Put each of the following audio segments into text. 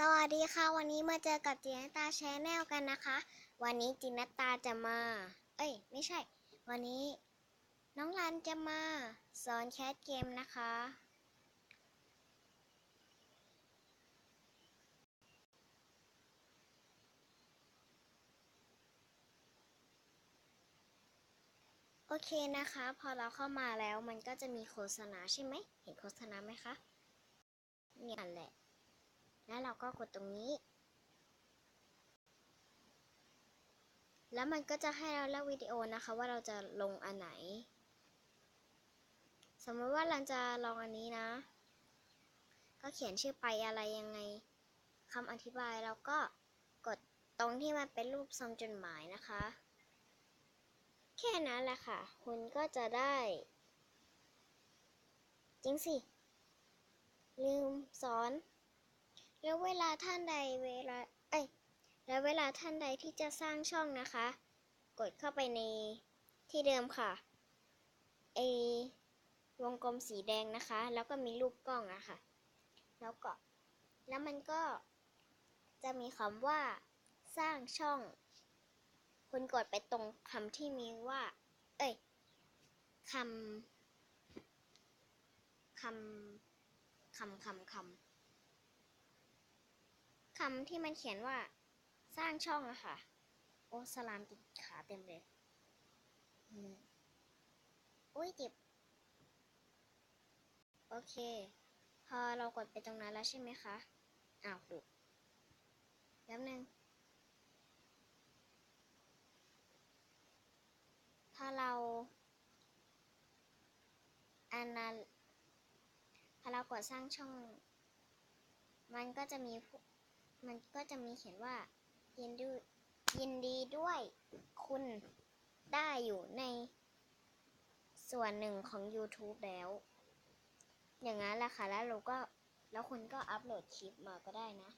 สวัสดีค่ะ วันนี้มาเจอกับจินตาแชนแนลกันนะคะ วันนี้จินตาจะมา เอ้ย ไม่ใช่ วันนี้ น้องรันจะมา สอนแคสเกมนะคะ โอเคนะคะ พอเราเข้ามาแล้วมันก็จะมีโฆษณาใช่ไหม เห็นโฆษณาไหมคะเนี่ยแหละ แล้วเราก็กดตรงนี้ แล้วมันก็จะให้เราเลือกวิดีโอนะคะ ว่าเราจะลงอันไหน สมมติว่าเราจะลองอันนี้นะ ก็เขียนชื่อไปอะไรยังไงคำอธิบายแล้วก็กดตรงที่มันเป็นรูปทรงจดหมายนะคะ แค่นั้นแหละค่ะ คุณก็จะได้ จริงสิ ลืมสอน แล้วเวลาท่านใดเวลา เอ้ย แล้วเวลาท่านใดที่จะสร้างช่องนะคะ กดเข้าไปในที่เดิมค่ะไอวงกลมสีแดงนะคะ แล้วก็มีรูปกล้องอะค่ะ แล้วก็ แล้วมันก็จะมีคำว่าสร้างช่อง คุณกดไปตรงคำที่มีว่า เอ้ยคำคำคำคำคำ คำที่มันเขียนว่าสร้างช่องอะค่ะ โอ้สลามติดขาเต็มเลยอุ้ยเจ็บ โอเค พอเรากดไปตรงนั้นแล้วใช่ไหมคะ อ้าวดูแป๊บนึงถ้าเราอันนั้นพอเรากดสร้างช่อง มันก็จะมี มันก็จะมีเขียนว่ายินดียินดีด้วยคุณได้อยู่ในส่วนหนึ่งของ YouTube แล้ว อย่างนั้นแหละค่ะ แล้วเราก็แล้วคุณก็อัปโหลดคลิปมาก็ได้นะ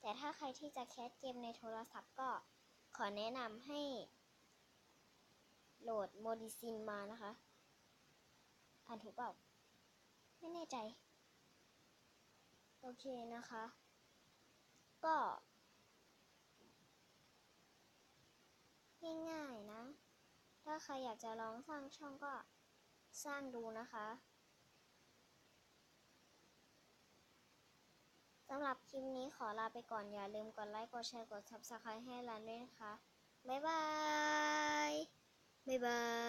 แต่ถ้าใครที่จะแคสเกมในโทรศัพท์ก็ขอแนะนำให้ โหลดโมดิซินมานะคะ อ่านถูกเปล่า ไม่แน่ใจ โอเคนะคะ ก็ง่ายๆนะ ถ้าใครอยากจะลองสร้างช่องก็สร้างดูนะคะสำหรับคลิปนี้ขอลาไปก่อนอย่าลืมกดไลค์ กดแชร์ กด Subscribe ให้ร้านด้วยนะคะ บ๊ายบาย บ๊ายบาย